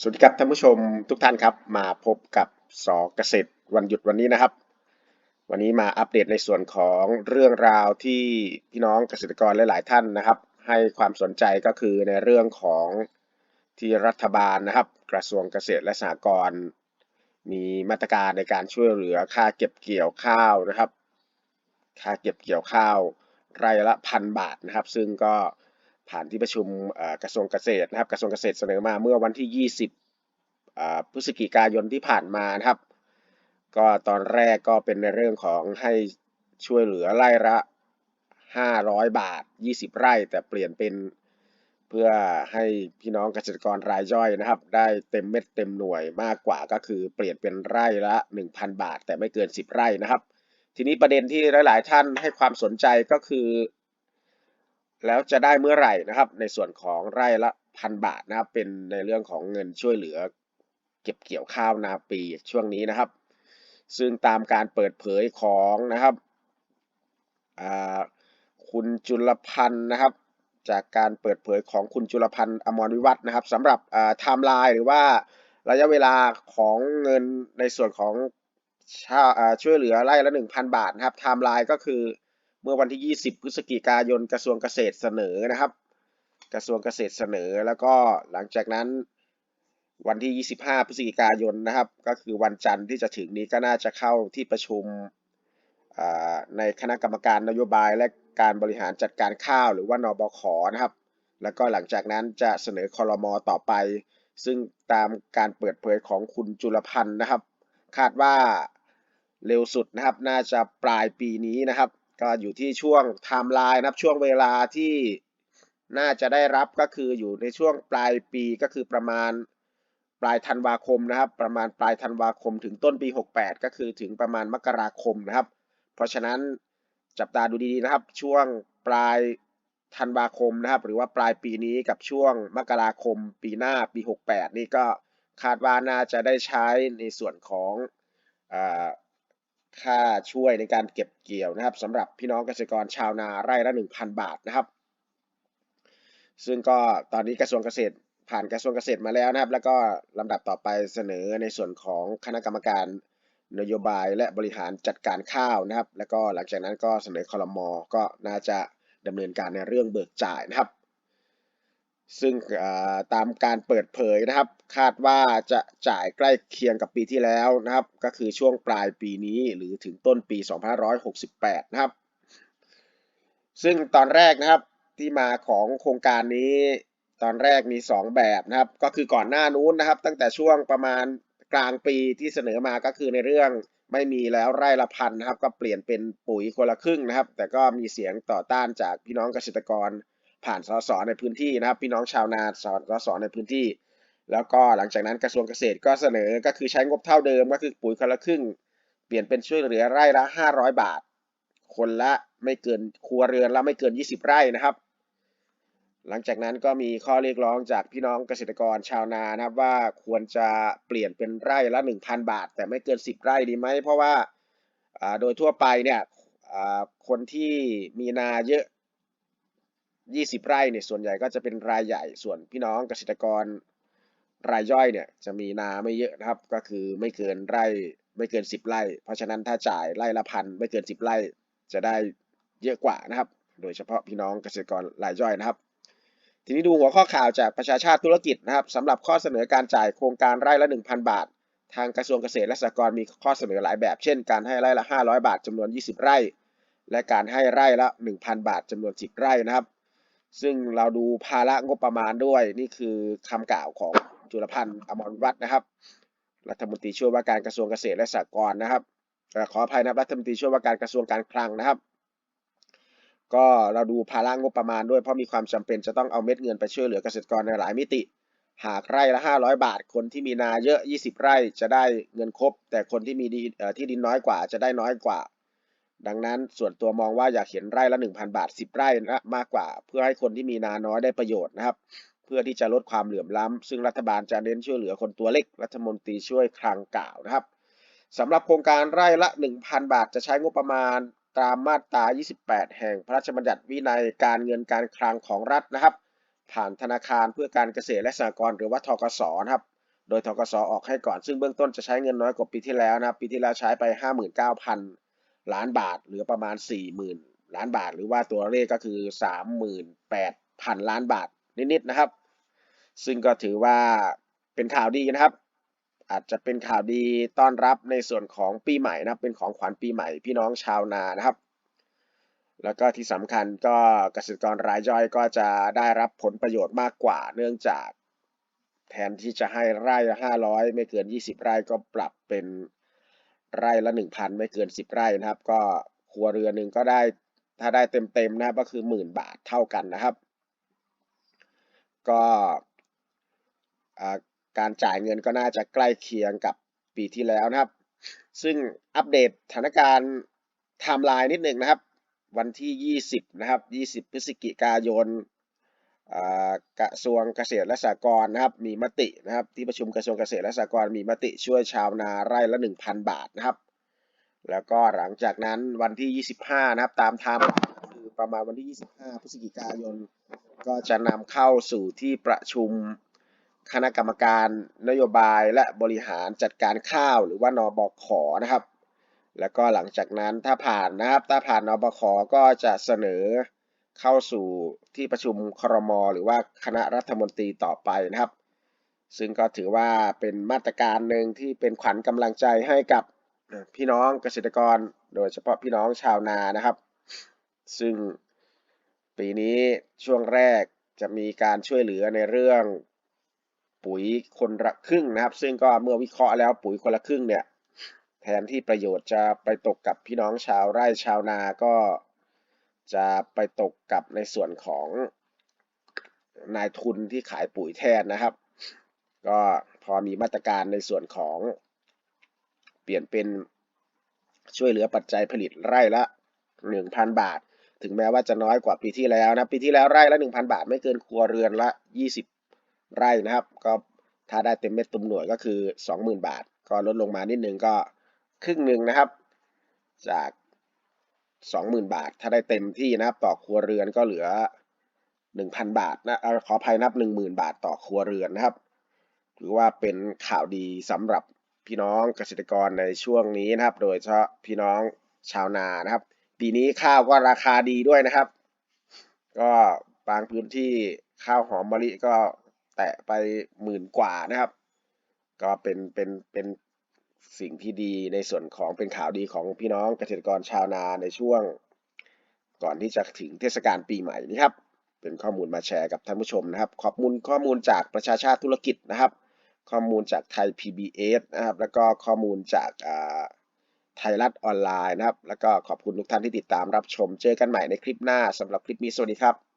สวัสดีครับท่านผู้ชมทุกท่านครับ มาพบกับสอเกษตรวันหยุดวันนี้นะครับ วันนี้มาอัปเดตในส่วนของเรื่องราวที่พี่น้องเกษตรกรหลาย ๆ ท่านนะครับ ให้ความสนใจก็คือในเรื่องของที่รัฐบาลนะครับ กระทรวงเกษตรและสหกรณ์มีมาตรการในการช่วยเหลือค่าเก็บเกี่ยวข้าวนะครับ ค่าเก็บเกี่ยวข้าวไร่ละพันบาทนะครับ ซึ่งก็ ผ่านที่ประชุมกระทรวงเกษตรนะครับกระทรวงเกษตรเสนอมาเมื่อวันที่ 20พฤศจิกายนที่ผ่านมานะครับ ก็ตอนแรกก็เป็นในเรื่องของให้ช่วยเหลือไร่ละ 500 บาท 20 ไร่ แต่เปลี่ยนเป็นเพื่อให้พี่น้องเกษตรกรรายย่อยนะครับ ได้เต็มเม็ดเต็มหน่วยมากกว่าก็คือเปลี่ยนเป็นไร่ละ 1,000 บาท แต่ไม่เกิน 10 ไร่นะครับ ทีนี้ประเด็นที่หลาย ๆ ท่านให้ความสนใจก็คือ แล้วจะได้เมื่อไหร่นะครับ ในส่วนของไร่ละพันบาทนะครับ เป็นในเรื่องของเงินช่วยเหลือ เก็บเกี่ยวข้าวนาปีช่วงนี้นะครับ ซึ่งตามการเปิดเผยของนะครับคุณจุลพันธ์นะครับ จากการเปิดเผยของคุณจุลพันธ์อมรวิวัฒนะครับสำหรับไทม์ไลน์หรือว่าระยะเวลาของเงินในส่วนของช่วยเหลือไร่ละ 1,000 บาทนะครับไทม์ไลน์ก็คือ มื่อวันที่ 20 พฤศจิกายนกระทรวงเกษตรเสนอนะครับ กระทรวงเกษตรเสนอแล้วก็หลังจากนั้นวันที่ 25 พฤศจิกายนนะครับ ก็คือวันจันทร์ที่จะถึงนี้ก็น่าจะเข้าที่ประชุมในคณะกรรมการนโยบายและการบริหารจัดการข้าวหรือว่านบขนะครับ แล้วก็หลังจากนั้นจะเสนอคอรมอต่อไป ซึ่งตามการเปิดเผยของคุณจุลพันธ์นะครับ คาดว่าเร็วสุดนะครับ น่าจะปลายปีนี้นะครับ ก็อยู่ที่ช่วงไทม์ไลน์นะครับช่วงเวลาที่น่าจะได้รับก็คืออยู่ในช่วงปลายปีก็คือประมาณปลายธันวาคมนะครับ ประมาณปลายธันวาคมถึงต้นปี 68 ก็คือถึงประมาณมกราคมนะครับ เพราะฉะนั้นจับตาดูดีๆนะครับ ช่วงปลายธันวาคมนะครับ หรือว่าปลายปีนี้กับช่วงมกราคม ปีหน้าปี 68 นี่ก็คาดว่าน่าจะได้ใช้ในส่วนของอ ค่าช่วยในการเก็บเกี่ยวนะครับสำหรับพี่น้องเกษตรกรชาวนาไร่ละ 1,000 บาทนะครับ ซึ่งก็ตอนนี้กระทรวงเกษตรผ่านกระทรวงเกษตรมาแล้วนะครับ แล้วก็ลำดับต่อไปเสนอในส่วนของคณะกรรมการนโยบายและบริหารจัดการข้าวนะครับ แล้วก็หลังจากนั้นก็เสนอคอรมอก็น่าจะดำเนินการในเรื่องเบิกจ่ายนะครับ ซึ่งตามการเปิดเผยนะครับ คาดว่าจะจ่ายใกล้เคียงกับปีที่แล้วนะครับ ก็คือช่วงปลายปีนี้หรือถึงต้นปี 2568 นะครับ ซึ่งตอนแรกนะครับที่มาของโครงการนี้ตอนแรกมี 2 แบบนะครับ ก็คือก่อนหน้านู้นนะครับ ตั้งแต่ช่วงประมาณกลางปีที่เสนอมาก็คือในเรื่องไม่มีแล้วไร่ละพันนะครับ ก็เปลี่ยนเป็นปุ๋ยคนละครึ่งนะครับ แต่ก็มีเสียงต่อต้านจากพี่น้องเกษตรกร ผ่านสสในพื้นที่นะครับพี่น้องชาวนาสสในพื้นที่ แล้วก็หลังจากนั้นกระทรวงเกษตรก็เสนอก็คือใช้งบเท่าเดิมก็คือปุ๋ยคนละครึ่ง เปลี่ยนเป็นช่วยเหลือไร่ละ 500 บาท คนละไม่เกินครัวเรือนละไม่เกิน 20 ไร่นะครับ หลังจากนั้นก็มีข้อเรียกร้องจากพี่น้องเกษตรกรชาวนานะครับว่าควรจะเปลี่ยนเป็นไร่ละ 1,000 บาท แต่ไม่เกิน 10 ไร่ดีไหมเพราะว่าโดยทั่วไปเนี่ยคนที่มีนาเยอะ 20 ไร่เนี่ยส่วนใหญ่ก็จะเป็นรายใหญ่ ส่วนพี่น้องเกษตรกรรายย่อยเนี่ยจะมีนาไม่เยอะนะครับ ก็คือไม่เกินไร่ไม่เกิน 10 ไร่ เพราะฉะนั้นถ้าจ่ายไร่ละพันไม่เกิน 10 ไร่จะได้เยอะกว่านะครับ โดยเฉพาะพี่น้องเกษตรกรรายย่อยนะครับ ทีนี้ดูหัวข้อข่าวจากประชาชาติธุรกิจนะครับสำหรับข้อเสนอการจ่ายโครงการไร่ละ 1,000 บาท ทางกระทรวงเกษตรและสหกรณ์มีข้อเสนอหลายแบบ เช่น การให้ไร่ละ 500 บาทจำนวน 20 ไร่ และการให้ไร่ละ 1,000 บาทจำนวน 10 ไร่นะครับ ซึ่งเราดูภาระงบประมาณด้วยนี่คือคำกล่าวของจุลพันธ์อมรวัฒน์นะครับ รัฐมนตรีช่วยว่าการกระทรวงเกษตรและสหกรณ์นะครับขออภัยนะรัฐมนตรีช่วยว่าการกระทรวงการคลังนะครับ ก็เราดูภาระงบประมาณด้วยเพราะมีความจำเป็นจะต้องเอาเม็ดเงินไปช่วยเหลือเกษตรกรในหลายมิติ หากไร่ละ 500 บาท คนที่มีนาเยอะ 20 ไร่จะได้เงินครบ แต่คนที่มีที่ดินน้อยกว่าจะได้น้อยกว่า ดังนั้นส่วนตัวมองว่าอยากเห็นไร่ละ 1,000 บาท 10 ไร่นะมากกว่า เพื่อให้คนที่มีนาน้อยได้ประโยชน์นะครับ เพื่อที่จะลดความเหลื่อมล้ำซึ่งรัฐบาลจะเน้นช่วยเหลือคนตัวเล็ก รัฐมนตรีช่วยคลังกล่าวนะครับสำหรับโครงการไร่ละ 1,000 บาทจะใช้งบประมาณตามมาตรา 28 แห่งพระราชบัญญัติวินัยการเงินการคลังของรัฐนะครับ ผ่านธนาคารเพื่อการเกษตรและสหกรณ์หรือว่าทกสนะครับ โดยทกสออกให้ก่อน ซึ่งเบื้องต้นจะใช้เงินน้อยกว่าปีที่แล้วนะครับปีที่แล้วใช้ไป 59,000 ล้านบาทหลือประมาณ 40,000 ล้านบาท หรือว่าตัวเลขก็คือ 38,000 ล้านบาทนิดๆนะครับ ซึ่งก็ถือว่าเป็นข่าวดีนะครับ อาจจะเป็นข่าวดีต้อนรับในส่วนของปีใหม่นะครับ เป็นของขวัญปีใหม่พี่น้องชาวนานะครับ แล้วก็ที่สำคัญก็เกษตรกรรายย่อยก็จะได้รับผลประโยชน์มากกว่า เนื่องจากแทนที่จะให้ไร่ละ500 ไม่เกิน 20 ไร่ก็ปรับเป็น ไร่ละ 1,000 ไม่เกิน 10 ไร่นะครับ ก็ครัวเรือนหนึ่งก็ได้ถ้าได้เต็มๆนะครับก็คือหมื่นบาทเท่ากันนะครับ ก็การจ่ายเงินก็น่าจะใกล้เคียงกับปีที่แล้วนะครับ ซึ่งอัปเดตสถานการณ์ไทม์ไลน์นิดหนึ่งนะครับ วันที่ 20 นะครับ 20 พฤศจิกายน กระทรวงเกษตรและสหกรณ์นะครับ มีมตินะครับ ที่ประชุมกระทรวงเกษตรและสหกรณ์มีมติช่วยชาวนาไร่ละ 1,000 บาทนะครับ แล้วก็หลังจากนั้นวันที่ 25 นะครับ ตามไทม์คือประมาณวันที่ 25 พฤศจิกายน ก็จะนำเข้าสู่ที่ประชุมคณะกรรมการนโยบายและบริหารจัดการข้าวหรือว่านอบขนะครับ แล้วก็หลังจากนั้นถ้าผ่านนะครับ ถ้าผ่านนบอขก็จะเสนอ เข้าสู่ที่ประชุมครม หรือว่าคณะรัฐมนตรีต่อไปนะครับ ซึ่งก็ถือว่าเป็นมาตรการหนึ่งที่เป็นขวัญกำลังใจให้กับพี่น้องเกษตรกร โดยเฉพาะพี่น้องชาวนานะครับ ซึ่งปีนี้ช่วงแรกจะมีการช่วยเหลือในเรื่องปุ๋ยคนละครึ่งนะครับ ซึ่งก็เมื่อวิเคราะห์แล้วปุ๋ยคนละครึ่งเนี่ยแทนที่ประโยชน์จะไปตกกับพี่น้องชาวไร่ชาวนาก็ จะไปตกกับในส่วนของนายทุนที่ขายปุ๋ยแทนนะครับ ก็พอมีมาตรการในส่วนของเปลี่ยนเป็นช่วยเหลือปัจจัยผลิตไร่ละ 1,000 บาท ถึงแม้ว่าจะน้อยกว่าปีที่แล้วนะ ปีที่แล้วไร่ละ 1,000 บาท ไม่เกินครัวเรือนละ 20 ไร่นะครับ ก็ถ้าได้เต็มเม็ดเต็มหน่วยก็คือ 20,000 บาท ก็ลดลงมานิดนึงก็ครึ่งหนึ่งนะครับ จาก 20,000 บาท ถ้าได้เต็มที่นะครับต่อครัวเรือนก็เหลือ 1,000 บาทนะเอ่อขออภัยนับ 10,000 บาทต่อครัวเรือนนะครับถือว่าเป็นข่าวดีสำหรับพี่น้องเกษตรกรในช่วงนี้นะครับ โดยเฉพาะพี่น้องชาวนานะครับ ปีนี้ข้าวก็ราคาดีด้วยนะครับ ก็บางพื้นที่ข้าวหอมมะลิก็แตะไปหมื่นกว่านะครับ ก็เป็นเป็นเป็น สิ่งที่ดีในส่วนของเป็นข่าวดีของพี่น้องเกษตรกรชาวนาในช่วง ก่อนที่จะถึงเทศกาลปีใหม่นี้ครับ เป็นข้อมูลมาแชร์กับท่านผู้ชมนะครับ ขอบคุณข้อมูลจากประชาชาติธุรกิจนะครับ ข้อมูลจากไทย PBS นะครับ แล้วก็ข้อมูลจากไทยรัฐออนไลน์นะครับ แล้วก็ขอบคุณทุกท่านที่ติดตามรับชม เจอกันใหม่ในคลิปหน้าสำหรับคลิปนี้สวัสดีครับ